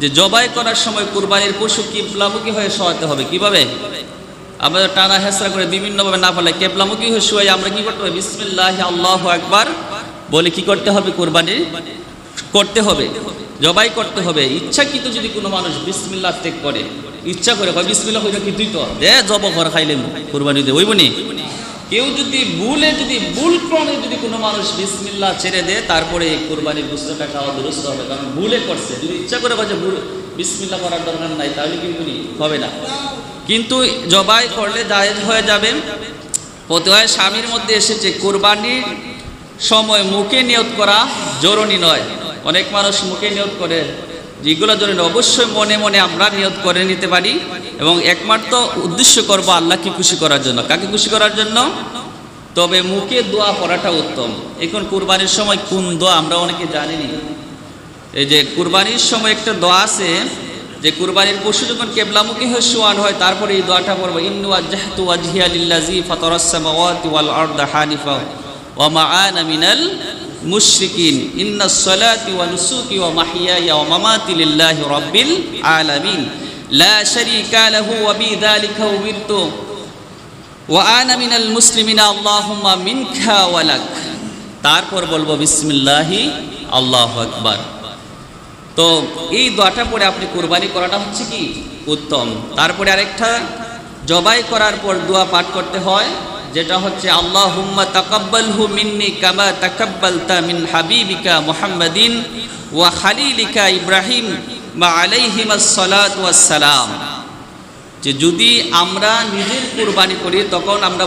যে জবাই করার সময় কুরবানির পশু কিবলামুখী হয়ে শোয়াতে হবে। কীভাবে? আমরা টানা হেসরা করে বিভিন্নভাবে না পারলে কেবলামুখী হয়ে শুয়ে আমরা কি করতে হবে? বিসমিল্লাহ, আল্লাহ একবার বলে কি করতে হবে কুরবানি করতে হবে। জবাই করতে হবে। ইচ্ছা ইচ্ছাকৃত যদি কোনো মানুষ বিসমিল্লাহ ত্যাগ করে, ইচ্ছা করে বিসমিল্লাহ কি তুই তো দে জব ঘর খাইলে কুরবানি দে ওইবনি কেউ যদি ভুলে, যদি ভুল ক্রমে যদি কোনো মানুষ বিসমিল্লাহ ছেড়ে দেয়, তারপরে এই কোরবানির গুস্তটা খাওয়া দুরস্ত হবে। কারণ ভুলে করছে। যদি ইচ্ছা করে কাছে ভুল, বিসমিল্লাহ করার দরকার নাই, তাহলে কিন্তু হবে না। কিন্তু জবাই করলে জায়েজ হয়ে যাবে। প্রত্যয় স্বামীর মধ্যে এসেছে, কোরবানির সময় মুখে নিয়ত করা জরুরি নয়। অনেক মানুষ মুখে নিয়ত করে যেগুলো জরুরি নয়, অবশ্যই মনে মনে আমরা নিয়ত করে নিতে পারি এবং একমাত্র উদ্দেশ্য করব আল্লাহকে খুশি করার জন্য। কাকে খুশি করার জন্য? তবে মুখে দোয়া পড়াটা উত্তম। এখন কুরবানির সময় কোন দোয়া আমরা অনেকে জানিনি। এই যে কুরবানির সময় একটা দোয়া আছে যে কুরবানির পশু যখন কেবলামুখী হয়ে শোয়ান হয় তারপরে এই দোয়াটা পড়ব ইন্নু আজহাতু ওয়াজহিয়া লিল্লাযী ফাতারাস সামাওয়াতি ওয়াল আরদা হানিফা ওয়া মা আনা মিনাল মুশরিকিন ইন্নাস সালাতি ওয়া নুসুকি ওয়া মাহইয়ায়া ওয়া মামাতি লিল্লাহি রাব্বিল আলামিন, লা শারীকা লাহু ওয়া বিযালিকা উমিরতু, ওয়া আনা মিনাল মুসলিমিনা আল্লাহুম্মা মিনকা ওয়া লাক। তারপর বলব, বিসমিল্লাহি, আল্লাহু আকবার। তো এই দোয়াটা পরে আপনি কোরবানি করাটা হচ্ছে কি? উত্তম। তারপরে আরেকটা, জবাই করার পর দোয়া পাঠ করতে হয়। যেটা হচ্ছে আল্লাহ হুম্মা তাকাব্বাল হু মিন্নি কামা তাকাব্বাল মিন হাবিবিকা মুহাম্মাদিন ওয়া খালিলিকা ইব্রাহিম বা আলাইহিম সালাত সালাম। যে যদি আমরা নিজের কোরবানি করি, তখন আমরা